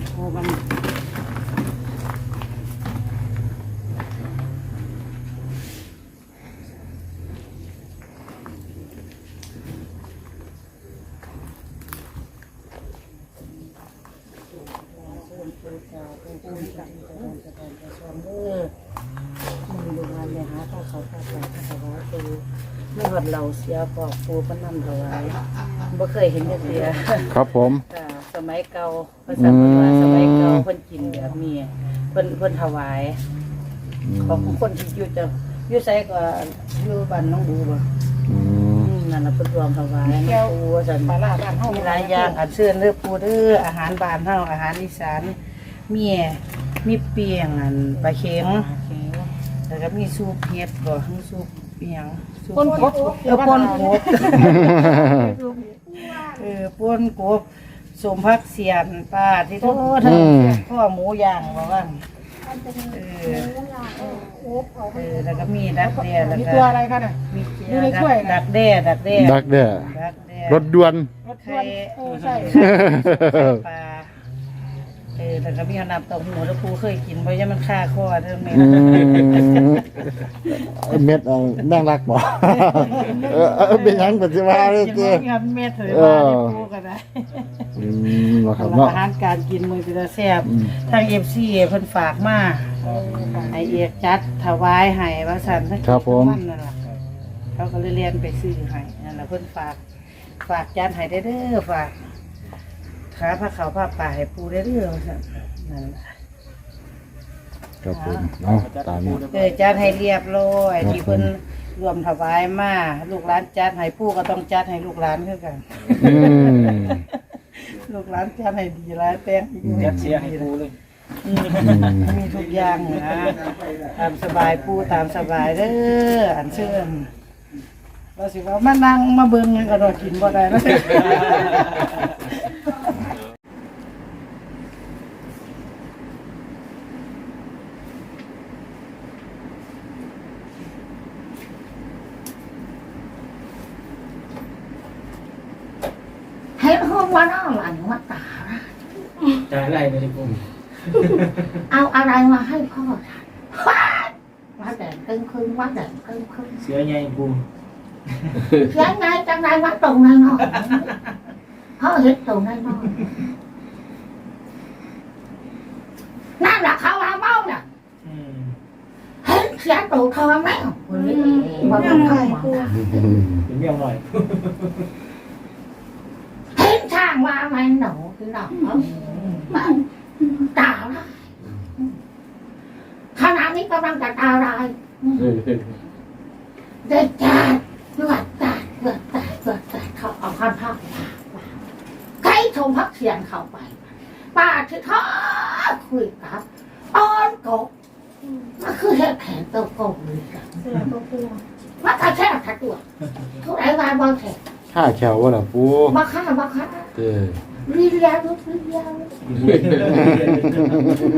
แปดสองคนโทรกันมันดูงานเลยหาข้าเขาข้าวปลาข้าวหวานปูไม่หดเราเสียปอกปูก็นำถวายบ่เคยเห็นเสียครับผมจ้ะ สมัยเก่าภาษาเพิ่นว่าสมัยเก่าเพิ่นกินแบบนี้เพิ่นเพิ่นถวายอืมของคนที่อยู่จะอยู่ไสก็อยู่บ้านน้องบูบ่อืมอืมนั่นน่ะเพิ่นรวมถวายน้องปูว่าซั่นปลาล่าบ้านเฮามีหลายอย่างอันเชิญเด้อปูเด้ออาหารบ้านเฮาอาหารอีสานมีมีเปียงอันปลาเค็งแล้วก็มีซุปเห็ดบ่มีซุปเปียงซุปคนพบเออปนกบ เออปนกบ สมพักเสียนป้าที่โทษทั้งพ่อหมูย่างบอกว่าเออเออแล้วก็มีดักแด้แล้วมีก็ตัวอะไรคะเนี่ย มีอยู่ในถ้วยน่ะดักแด้ดักแด้ดักเด้อดักแด้รถด่วน รถด่วนเออใช่ ปลา เออแล้วก็มีขนาดเต้าหูแล้วครูเคยกินเพราะยังมันค่าคอเท่านั้นอืมเม็ดเอาแม่งรักบ่เออเออเป็นหยังปัจจุบันเลยกินเจ้บ่มีเม็ดเลยว่าได้ครูก็ได้อืมเนาะครับเนาะ อาหารการกินมือจะแซ่บอืม ทางเอฟซีเพิ่นฝากมาไอเอกจัดถวายให้ว่าสันทั้งครับผมทั้งวันนั่นล่ะเขาก็เลยเรียนไปซื้อให้นั่นแหละเพิ่นฝาก ฝากจัดให้ได้เด้อฝาก ขาผ้าขาวผ้าป่าให้ปูได้เด้อว่าซั่นนั่นล่ะครับผมเนาะตามนี้ เออจัดให้เรียบร้อยครับ ที่เพิ่นรวมถวายมาลูกหลานจัดให้ปูก็ต้องจัดให้ลูกหลานคือกัน อืม ลูกหลานจัดให้ดีหลายแต่งอยู่ยัดเสียให้ปูเลย อืมมีทุกอย่างนะตามสบายปูตามสบายเด้ออันเชื่อมเราสิว่ามานั่งมาเบิ่งหยังก็รอกินบ่ได้แล้ว เห็นห้องว่าน่าหลังมาตาละ จ่ายไรไม่ได้ปู เอาอะไรมาให้พ่อทานว่าแดงครึ่งครึ่งว่าแดงครึ่งครึ่งเสือใหญ่ปูเสียงไงจังไรว่าตรงไหนหน่อยพ่อเห็นตรงไหนหน่อยนั่นแหละเขาว่าเมาเนี่ยอืมเห็นเสียงตูทองไหมวันนี้ว่ามันเข้ามาเป็นเมี่ยงหน่อยเห็นช่างว่ามันหนูคือหนูตาละขณะนี้ กำลังจะตาลายเด็กจัดเลือดจัดเลือดจัดเลือดจัดเขาเอาพันผ้าคใครชมพักเสียงเข้าไปป้าที่ท้อคุยกับอ้อนกบมันคือเหตุแผนตัวกบเลยกันมันกระแทกทัดตัวทุกไอ้วานบอลแทกข้าแขวว่าล่ะปูมาฆ่ามาฆ่าเจ้ วิริยาลุกวิริยาลุก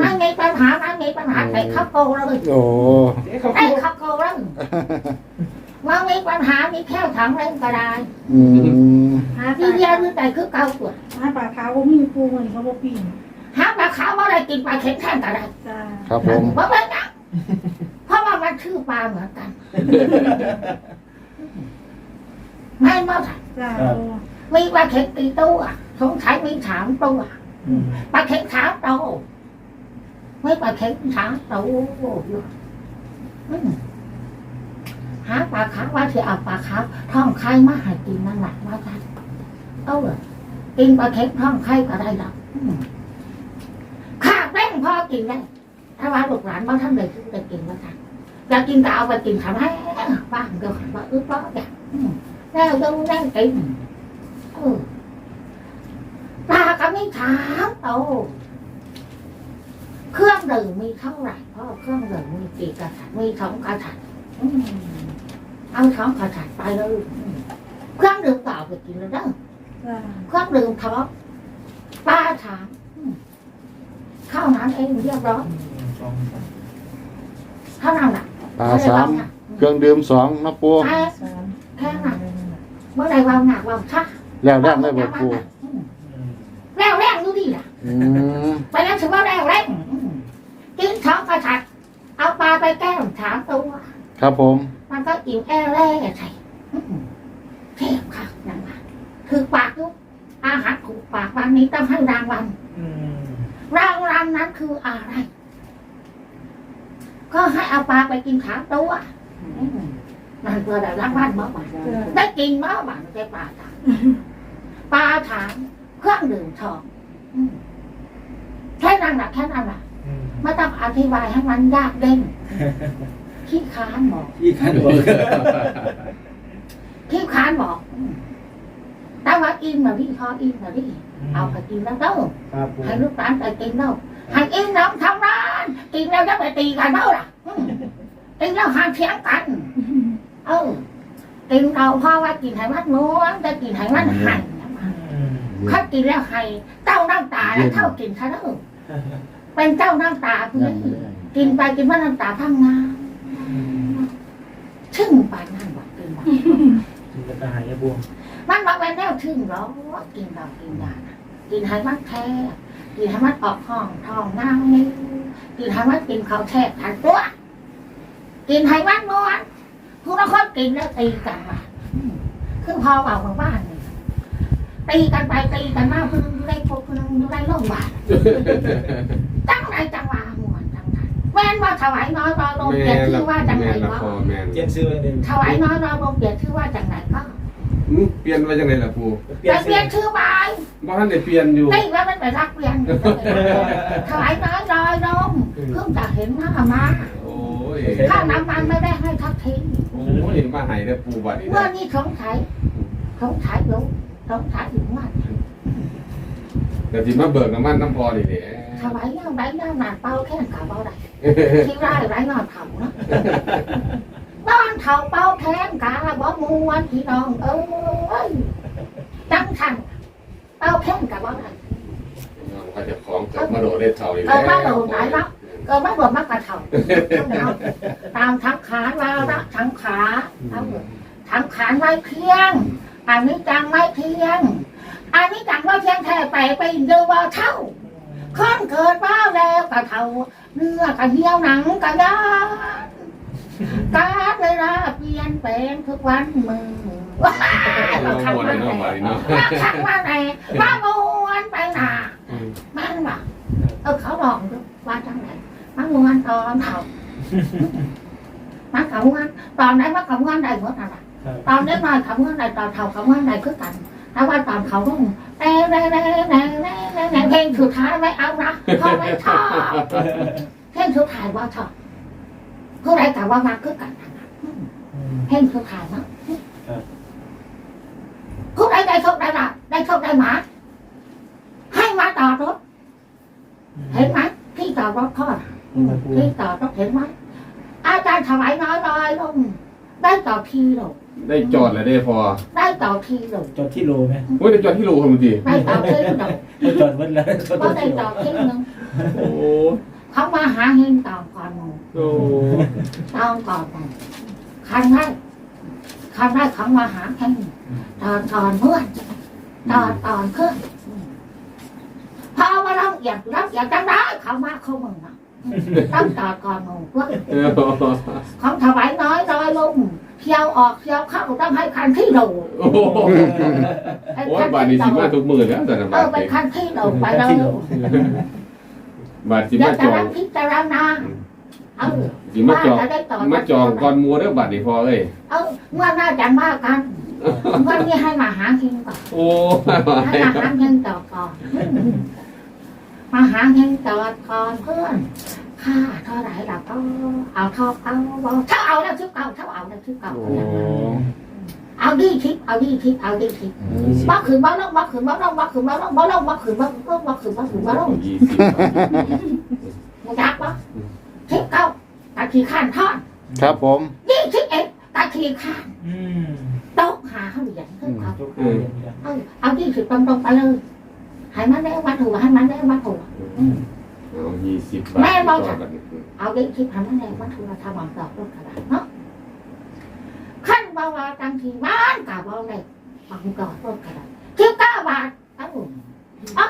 มันมีปัญหามันมีปัญหาไอ้ข้าวโกงเลยโอ้ไอ้ข้าวโกงเลยมันมีปัญหามีแค่ถังเล่นก็ได้อืมหาวิปลาริยาลุกแต่คือเก่าตัวหาปลาขาวบ่มีปูมันเขาบ่ปีนหาปลาขาวมาอะได้กินปลาเข็งแท่งก็ได้ครับผมเพราะว่านะเพราะว่ามันชื่อปลาเหมือนกันไม่มาค่ะจ้า มีปลาเข็งตีตัวสงสัยมีสามตัวอืมปลาเข็งสามตัวไม่ปลาเข็งสามตัวอยู่อืมหาปลาขาวว่าที่เอาปลาขาวท้องไข่มาให้กินนั่นแหละว่ากันเอาเลยกินปลาเข็งท้องไข่ก็ได้หรอกอืมข้าแป้งพอกินได้ถ้าว่าลูกหลานบ้านท่านใดที่จะกินแล้วกันอยากกินก็เอาไปกินทำให้บ้างเดี๋ยวว่าอึดร้อนอย่างอืมแล้วดูนั่งกิน เออปลาก็มีถามโตเครื่องดื่มมีเท่าไหร่เพราะเครื่องดื่มมีกี่กระถางมีสองกระถางอืมเอาสองกระถางไปเลยอืมเครื่องดื่มเปล่าไปกินแล้วเด้อจ้าเครื่องดื่มท็อปป้าถามอืมเข้านั้นเองเรียบร้อยสองเท่านั้นแหละปลาสามเครื่องดื่มสองนะปูแค่สามแค่นั้นเมื่อไรวางหนักวางชัก แล้วแรกได้บ่ปูอืมแล้วแรกดูดิล่ะอือืมไปแล้วถือว่าแรงเร่งอืมกินท้องกระชัดเอาปลาไปแก้มถามตัวครับผม มันก็อิ่มแอแร่ใช่อืมเทพค่ะนั่นว่าคือปากลูกอาหารถูกปากวันนี้ต้องให้รางวัลอืมรางวัลนั้นคืออะไร ก็ให้เอาปลาไปกินขาตัวอืมนั่นเพื่อได้รางวัลบ้างได้กินบ้างบ้างได้ปลาถาม ปลาถามเครื่องดื่มทองแค่นั้นแหละแค่นั้นแหละไม่ต้องอธิบายให้มันยากเด่นขี้ค้านบอกอีกขั้นบอกขี้ค้านบอกแต่ว่าอินแบบนี้พออินแบบนี้เอาไปกินแล้วเด้อครับปูให้ลูกหลานไปกินแล้วให้อินน้องทำร้านกินแล้วจะไปตีกันเด้อล่ะอืมกินแล้วห้ามเถียงกัน เออกินเราเพราะว่ากินให้มันม้วนแต่กินให้มันหัน เขากินแล้วให้เจ้าน้ำตาแล้วเท่ากินซะเด้อเป็นเจ้าน้ำตาเพื่อนกินไปกินว่าน้ำตาพังงาอืมชึ่งปานนั่นบอกกินบอกจินตนาหายบวมมันบอกเป็นแนวชึ่งหรอกินเรากินยานะกินให้มันแท้กินให้มันออกห้องท้องน้ำนิ้วกินให้มันกินข้าวแช่ทันตัวกินให้มันม้วนคุณละคนกินแล้วตีกันมาคือพอเอาของบ้านนี่ ตีกันไปตีกันมาเพิ่งได้พบเพิ่งได้โรงพยาบาลจังไรจังหวะมวนจังไรแม่นว่าถวายน้อยรอลงเกียรติชื่อว่าจังไรแม่นละก็พอแม่นเปลี่ยนชื่อเลยถวายน้อยรอลงเกียรติชื่อว่าจังไรก็อืมเปลี่ยนไว้จังไดล่ะปูเปลี่ยแต่นเปลี่ยนชื่อไปบ่ทันได้เปลี่ยนอยู่นี่ว่ามันไปรักเปลี่ยนถวายน้อยรอยลงเพิ่งจะเห็นหน้ามาโอ้ยข้าวน้ำมันไม่ได้ให้ทักทิ้งโอ้ยมาให้ได้อปูบัดนี้เมื่อนะนี้สงสัยสงสัยรู้สง สัยอยู่ว่าเดี๋ยวสิมาเบิกน้ำมันน้ำพอนี่แหละถวายย่างไรย่างนานเป้าแค่กับเป้าได้ที่ไรไรนอนเผาเนาะนอนเผาเป้าแค้นกาบ่มวนพี่น้อง เอ้ยจังทันเป้าแค้นกับบ่ได้ก็จะของเกิดมาโดดได้เท่านี่แหเอละอมาโดดไหนเนาะเกิดมาบวชมากกว่าเถ่าตามทั้งขานวาระทั้งขาเอาเถอะทั้งขานไว้เพียง อันนี้จังไม่เพียง อันนี้จังว่าเพียงแค่ไปไปเดียวว่าเท่าคนเกิดมาแล้วก็เท่าเนื้อก็เหี่ยวหนังก็ยานการเวลาเปลี่ยนแปลงทุกวันมือว้าวเราขับหมดมาเลยไหนเนาะบัดนี้เนาะมาขับมาไหนมาบวนไปหนาแม่นบ่เออเขาบอกด้วยว่าจังไหนมันมวนตอนเท่ามันกับมวนตอนไหนมันกับมวนใดหมดอะไร ตอนเล็กน้อยเขาเมื่อใดตอนเท่าเขาเมื่อใดคือกันถ้าว่าตอนเขาต้องแต่แต่แต่แต่แต่แต่เพลงสุดท้ายไม่เอานะเพราะไม่ชอบเพลงสุดท้ายว่าชอบผู้ใดแต่ว่ามาคือกันเพลงสุดท้ายนะผู้ใดได้โชคได้ละได้โชคได้หมาให้มาต่อรถเห็นไหมที่ต่อรถทอดที่ต่อรถเห็นไหมอาจารย์ถวายน้อยลอยลงได้ต่อทีลง ได้จอดแล้วได้พอได้ต่อทีลงจอดที่โลไหมโอ้ยได้จอดที่โลคนบางทีได้ต่อทีลงจอดวันแล้วจอดก็ได้ที่โลต่อทีนึงโอ้เขามาหาเฮงตามก่อนหมูโอ้ตามก่อนหมูคันได้คันได้เขามาหาแค่ตอนตอนเมื่อนตอนตอนขึ้นพอมาลองอยากรับอยากจังได้เขามาเขามึงนะต้องต่อก่อนหมูเพื่อเออของถวายน้อยลอยลง เที่ยวออกเที่ยวเข้าต้องให้คันที่โดโอ้โหโอ้ยบัดนี้สิมาทุกมื้อแล้วแต่ละเอบัดอเป็นนี้คันที่โดไปเลยบัดสิอยามากจะจอรังบพิจารณาเออสิมาจองจะได้ต่อมาจองก่อนหมัวเด้อบัดนี้พอเอ้ยเออเมื่อหน้าจันว่ากันวันนี้ให้มาหาเฮงก่อนโอ้ให้มาหาเฮงต่อก่อนมาหาเฮงต่อก่อนเพื่อน ค่าเท่าไรเราก็เอาเท่าเอาบอกถ้าเอาแล้วชิบเก่าถ้าเอาแล้วชิบเก่าเอาดีทิพเอาดีทิพเอาดีทิพบ้าขืนบ้าลงบ้าขืนบ้าลงบ้าขืนบ้าลงบ้าลงบ้าขืนบ้าลงบ้าขืนบ้าขืนบ้าลงยี่สิบมึงรักปะทิพเก้าตะขี้ข้านทอดครับผมยี่ทิพเอ็ดตะขี้ข้านโต๊ะหาเขาเหรียญขึ้นเขาจบเลยอย่างนี้เอาเอาที่สิบตรงๆไปเลยให้มันได้วัตถุให้มันได้วัตถุ เอายี่สิบบาทแม่บอกจอดบัดนี้เอาที่สิบให้มันได้วัตถุเราทำหวังดอกรถกระดาษเนาะขั้นบาวาตังทีมันกับบาเลยหวังดอกรถกระดาษสิบเก้าบาทเอ้าเอ้า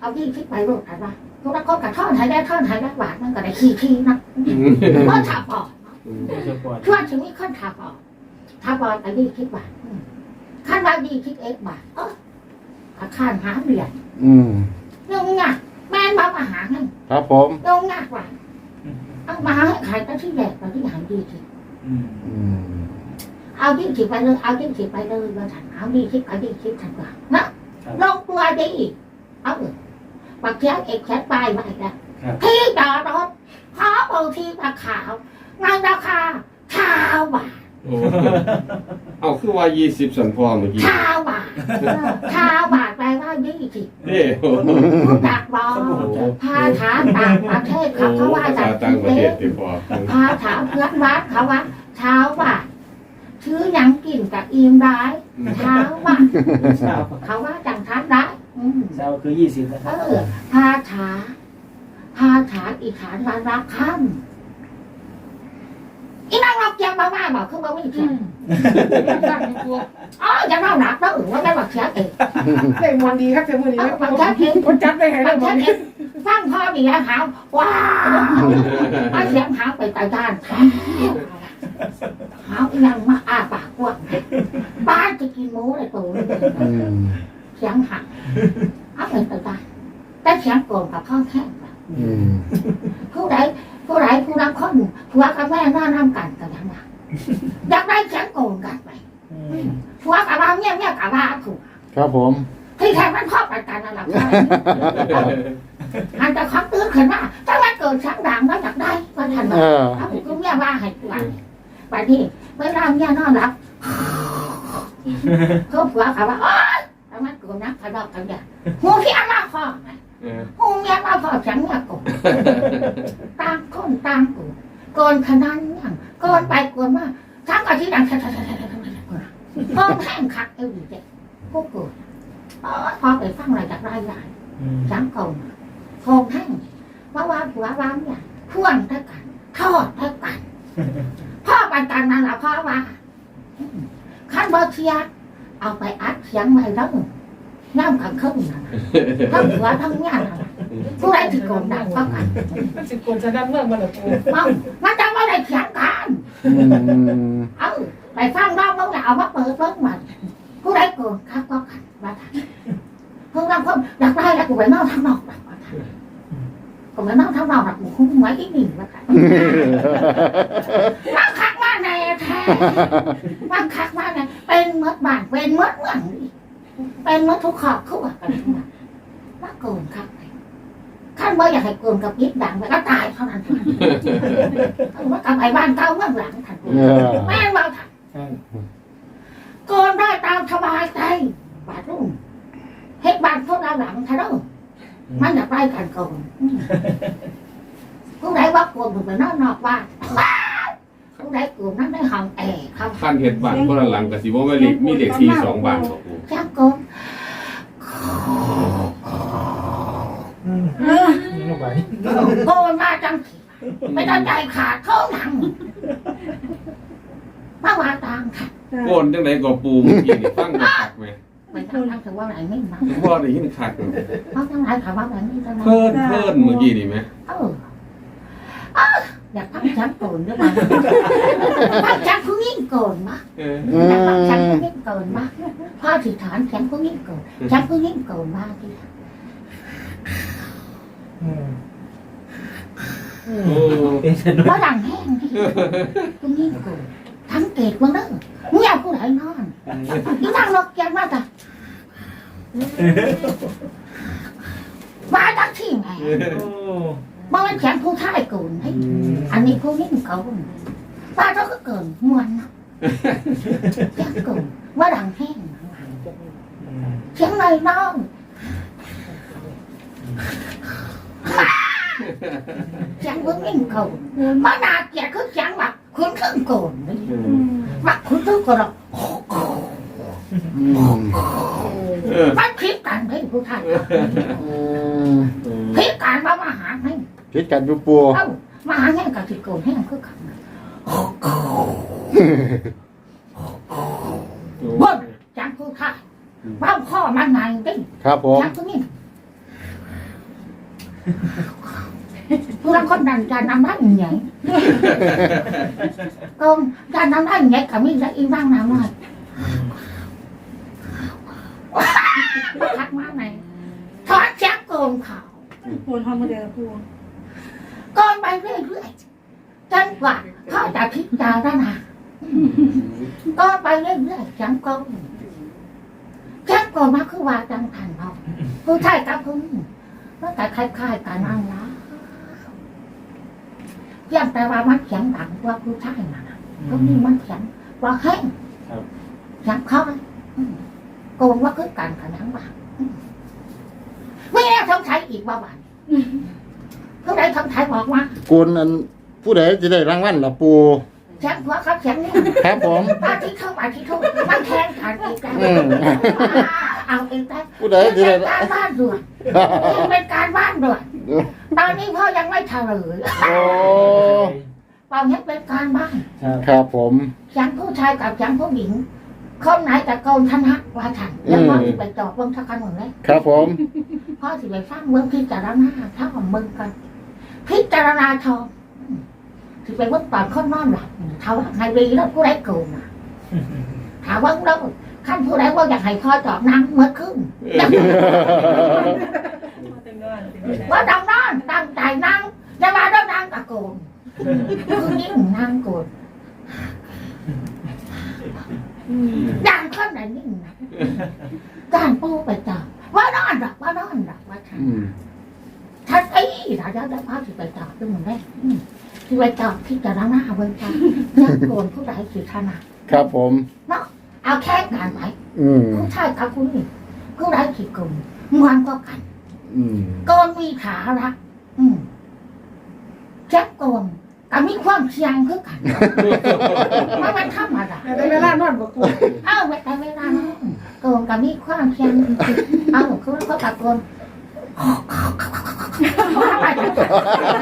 เอายี่สิบไปลูกกันว่าลูกแล้วก็กระท่อนไทยได้ท่อนไทยได้หวานมันก็ได้ขี้ขี้นะก็ถาปอดจะปวดช่วงชีวิตขั้นถาปอดถาปอดไอ้ยี่สิบบาทขั้นว่ายี่สิบเอ็ดบาทเออข้านหาเหรียญอืมยงงัก แม่นบ้ามาหาให้ครับผมยงงักว่าเอามาให้ขายตั้งที่แรกตอนที่หายี่สิบอืมอืมเอายี่สิบไปเลยเอายี่สิบไปเลยมาถันเอายี่สิบเอายี่สิบถันกว่านะลงตัวดีเอาปักเทียเอกแคทปลายมาอีกแล้วครับที่จอดรถขอเบอร์ที่ราคาวงานราคาชาวบาท โอ้เอาคือว่ายี่สิบสันพอเมื่อกี้ชาวบาทชาวบาทแปลว่ายี่สิบเด้โอ้รู้จักบอกภาษาต่างประเทศเขาเขาว่าภาจาษากต่างประเทศติพอภาษาเพื่อนวัดเขาว่าเช้าบาทชื่อหยังกินกับอิมได้เช้าบาทเช้าเขาว่าจังทันได้อืมเช้าคือยี่สิบนะคเอรับอภาษาภาษาอีสานวันรักค่ำอีนั่งรับ เจียงมาว่าบอกคือว่าไม่งเจียงอ๋อจะเล่าหนักแล้วอื่นว่าได้บอกเสียเองเต็มวันดีครับเต็มวันดีครับบอกเสียเองคนจัดไปให้บแล้อวกเสีดยเองฟังพ่อดีแล้วหาวว้าวเอาเสียงหาวไปตาด้านหาวอีนั่งมาอาปากกว้างบ้านจะกินหมูเลยตัวเสียงหักเอาไปตาด้านแต่เสียงโกนกับข้องแข้งอืมผู้ใด ผู้ใดผู้รักคนผัวกับแม่น่าน้ำกันกันยังไงอยากได้เสียงโกนกันไปอืมผัวกับเราเนี่ยเนี่ยกับว่าถูกครับผมที่แท้มันพ่อไปกันนั่นแหละหันแต่คำเตือนขึ้นว่าถ้ามันเกิดเสียงดังแล้วอยากได้ก็ทันเออถ้าผมก็เนี่ยว่าให้ตัวไปที่เวลาเนี่ยนอนหลับเขาผัวกับว่าโอ๊ยถ้ามันเกิดนักทะเลาะกันอย่างหูที่อามาพ่อ ไงเออหูเมียมาพ่อเสียงเนี่ยโกนต่างคนต่างกูโกนขนาดยังโกนไปโกนมาทั้งอาทิตย์ดังก็แห้งคักเอวอยู่เด็กพวกกูเออพอไปฟังอะไรจากรายใหญ่อืมสังคมโคงแห้งว่าว่าผัวว่าเนี่ยพ่วงเท่ากันทอดเท่ากันพ่อปันกันนั่นแหละพ่อว่าขั้นเบอร์เทียเอาไปอัดเสียงใหม่แล้ว น้ำกันขึ้นนั่นน่ะทั้งผัวทั้งเมียนั่นน่ะผู้ใดที่โกนดังก็กันมันสิคนจะดับเมื่อมันเหรอปูเอ้ามันจะไม่ได้เถียงกันอืมเอ้าไปฟังรอบแล้วอย่าเอามาเปิดเบิ้งมันผู้ใดโกนข้าก็ขันมาทันเพิ่งรับคนอยากได้แล้วกูไปนอกทางนอกแบบว่าทันกูไปนอกทางนอกแบบกูคุ้มไว้อีกหนึ่งว่าทันมันคักมากในแท้มันคักมากในเป็นเมื่อบ้านเป็นเมื่อเมืองนี่ เป็นเมื่อทุกขอบเขาว่ากันทั้งนั้นมาโกนครับขั้นว่าอยากให้โกนกับยิบดังไปก็ตายเท่านั้นว่ากลับไปบ้านเก่าเมื่องหลังทันแม่เราทใช่ำโกนได้ตามสบายใจบาดรุ่งเฮ็ดบ้านพวกเราหลังทะเลมันอยากไล่กันโกนอืมผู้ใดว่าโกนถึงไปนอนนอกบ้าน ว้าวผู้ใดโกนนั่นได้ห้องแอร์ครับขั้นเฮ็ดบ้านคนละหลังก็สิบ่แม่นเลขมีเลขที่สองบ้านบ่ปูจ้างโกนอืมนี่ลงไปโกนมาจังสิไม่ต้องใจขาดเข้าหนังมาว่าตางค่ะโกนจังไดก็ปูเมื่อกี้นี่ฟังบ่คักแม่ไม่ต้องทำถึงว่าไหนไม่มาบ่ได้ยินคักเลยเพราะทั้งหลายถามว่าไหนไม่ต้องเพิ่นเพิ่นเมื่อกี้นี่แม่เออเออ อยากพักชักโกนด้วยมั้ยพักชักผู้ยิ่งโกนมะเอออือยากพักชักมผู้ยิ่งโกนมะพ่อถิฐานชักผู้ยิ่งโกนชักผู้ยิ่งโกนมากที่อืมอืโอ้มเป็นสนุกเพราะดังแห้งที่ผู้ยิ่งโกนทั้งเกตมันเด้อเมียผู้ไหนนอนอีนางนกแกมาจ้ะมาจากที่ไหน โอ้มาเป็นแขนผู้ชายโกนให้อืมอันนี้ผู้ยิ่งโกนป้าเจ้าก็เกินมวนนะแกโกนว่าดังแห้งอืมเสียงในน้องเสียงพึ่งยิ่งโกนมานาเกลียดคือเสียงแบบคุณครึ่งโกนนี่เออแบบคุณครึ่งโกนหรอกอืมเออมันคลิปกันให้ผู้ชายอืมคลิปกันมามาหาให้ คิดกันอยู่ปูเอ้ามาหาแห้งกับที่โกนแห้งคือกันบนจังผู้ชายบ้าข้อมันไงดิครับผมจังผู้นี้ผู้รังคนดันการนำได้ยังไงก็การนำได้ยังไงกับมีได้อีบ้างน้ำหน่อยทักมากไหนทอดแจ๊กโกนเขาปูทำมาเดียวปู ก้อนไปเรื่อยๆจนกว่าเขาจะพิจารณาก้อนไปเรื่อยๆจังก้อนจังก้อนมาคือว่าจังทันเราผู้ชายกับผู้หญิงมันแต่คล้ายๆกันนั่นละเพียงแต่ว่ามันเสียงดังกว่าผู้ชายน่ะนะผู้นี้มันเสียงว่าแห้งครับเสียงเขาอืมโกงว่าคือกันกันทั้งบ้านอืมไม่ได้สงสัยอีกว่าบ้านผู้ใดสงสัยบอกว่ากูนอันผู้ใดจะได้รางวัลล่ะปูเสียงหัวเขาเสียงนี่ครับผมปาที่เข้าปาที่เข้ามันแทงกันอีกแล้วอืมเอาเองได้ผู้ใดจะเป็ได้นการบ้านด่วนเป็นการบ้านด่วนตอนนี้พ่อยังไม่เฉลยโอ้ตอนนี้เป็นการบ้านครับครับผมเสียงผู้ชายกับเสียงผู้หญิงคนไหนจะโกนชนะว่าฉันแล้วพ่อจะไปจอบเบิ้งทักกันหมดเลยครับผมพ่อสิไปสร้างเบิ้งพิจารณาถ้าของมึงกัน พิจารณาทองสิไปเบิ้งตอนคนนอนหลับเท่าไงดีแล้วผู้ใดโกงอะถามว่าเราขั้นผู้ใดว่าอยากให้พ่อจอบนั่งเมื่อคืนว่าดำนอนตั้งใจนั่งจะมาต้องนั่งตะโกนคือยิ่งนั่งโกนดังขึ้นไหนยิ่งนะการปูไปจอบว่านอนหรอกว่านอนหรอกว่าฉัน อืมท่านไอ้เราจะได้พ่อที่ไปจอบด้วยมึงได้อืมที่ไปจอบที่จะรังหน้าเบิ้งจ้ายังโกนผู้ใดสิขนาดครับผมเอาแค่งานไหมอืมผู้ชายกับผู้หญิงผู้ใดสิโกนงอนก็กัน อืมโกนมีขาละอืมแจ็คโกนก็มีความเสี่ยงคือกันไม่เป็นธรรมดาแต่เวลานอนบอกปูเอ้าไม่แต่เวลานั้นโกนก็มีความเสี่ยงเอ้าคือเขาตะโกน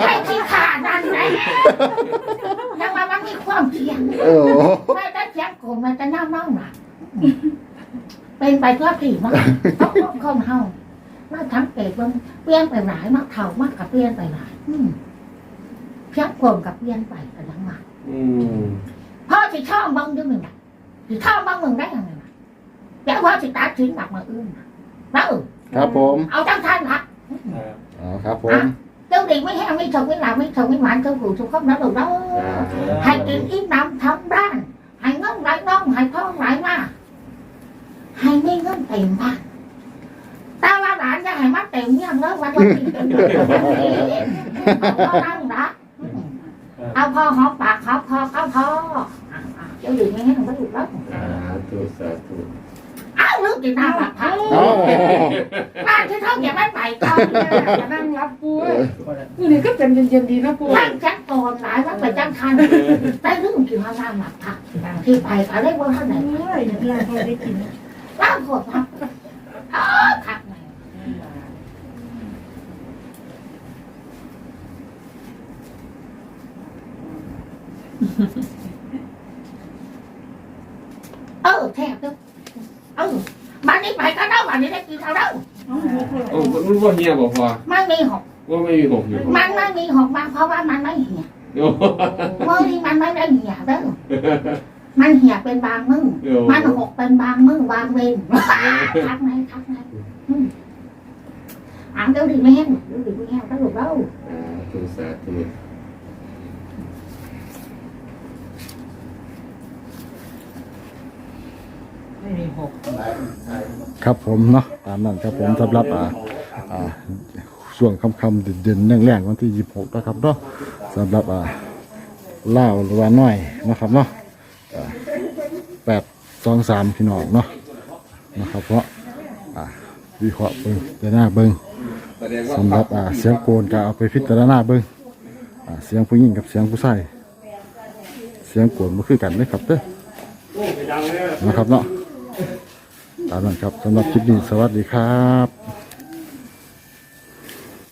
ให้ที่ขาดันไหนยังว่ามันมีความเสี่ยงโอ้ไม่ได้แจ็คโกนมันจะน่าเน่าหนักเป็นไปเพื่อผีมากต้องคนเฮามาทั้งเกตมันเปลี่ยนไปหลายมากเท่ามากกับเปลี่ยนไปหลายอืมแจ็คโกนกับเปลี่ยนไปกันทั้งมาอืมพ่อสิชอบบังด้วยมึงน่ะสิชอบบังมึงได้ยังไงล่ะแต่พ่อสิตัดทิ้งแบบมาอื่นน่ะแล้วครับผม เอาจังท่านละครับอ๋อครับผม เจ้าดีไม่แห้งไม่ชงไม่หลับไม่ชงไม่หวานเจ้าหูทุกคนแล้วดูแล้วให้กินอิ่มน้ำทำบ้านให้เงินไหลน้องให้ท้องไหลมาให้ไม่เงินเต็มบ้านแต่ว่าหลานจะให้มันเต็มเนี่ยเลิกวันวันนี้เต็มเอานั่งนะเอาพอหอมปากหอมคอเขาพอเจ้าดีไม่แห้งไม่ดูแล้วสาธุสาธุอ้าวลูกกินน้ำปากเขาเอ้าบ้านที่เขาเก็บไว้ไปก่อนจะนั่งรับปูนี่นี่ก็เป็นเย็นๆดีนะปูท่านจักโกนหลายว่าไปจังคันแต่เรื่องกินข้าวหน้าหมักผักที่ไปก็ได้ว่าเท่าไหร่เฮ้ยเวลาเขาได้กินล่าหัวผักอ๋อผักไหนเออแทบด้วยเออ บ้านนี้ไปก็ได้บ้านนี้ได้กินข้าวแล้วโอ้มันว่าเฮียบอกพอไม่มีหกว่าไม่มีหกอยู่มันไม่มีหกบางเพราะว่ามันไม่เหี่ยโอ้เมื่อนี้มันไม่ได้เหี่ยเด้อมันเหี่ยเป็นบางมือโอ้มันหกเป็นบางมือบางเวรทักไหนทักไหนอืมอ่านเดี๋ยวดีไม่แห้งเดี๋ยวดีไม่แห้งก็หลุดแล้วสาธุสาธุ ไม่มีหกครับผมเนาะตามนั้นครับผมสำหรับอ่าอ่าช่วงค่ำๆเด่นๆแรงๆวันที่26นะครับเนาะสำหรับอ่าเล่าหรือว่าน้อยนะครับเนาะแปดสองสามพี่น้องเนาะนะครับเพราะอ่าวิเคราะห์เบิ้งจะหน้าเบิ้งสำหรับอ่าเสียงโกนก็เอาไปพิจารณาเบิ้งอ่าเสียงผู้หญิงกับเสียงผู้ชายเสียงโกนบ่คือกันเลยครับเด้อนะครับเนาะ ตามนั้นครับสำหรับคลิปนี้สวัสดีครับ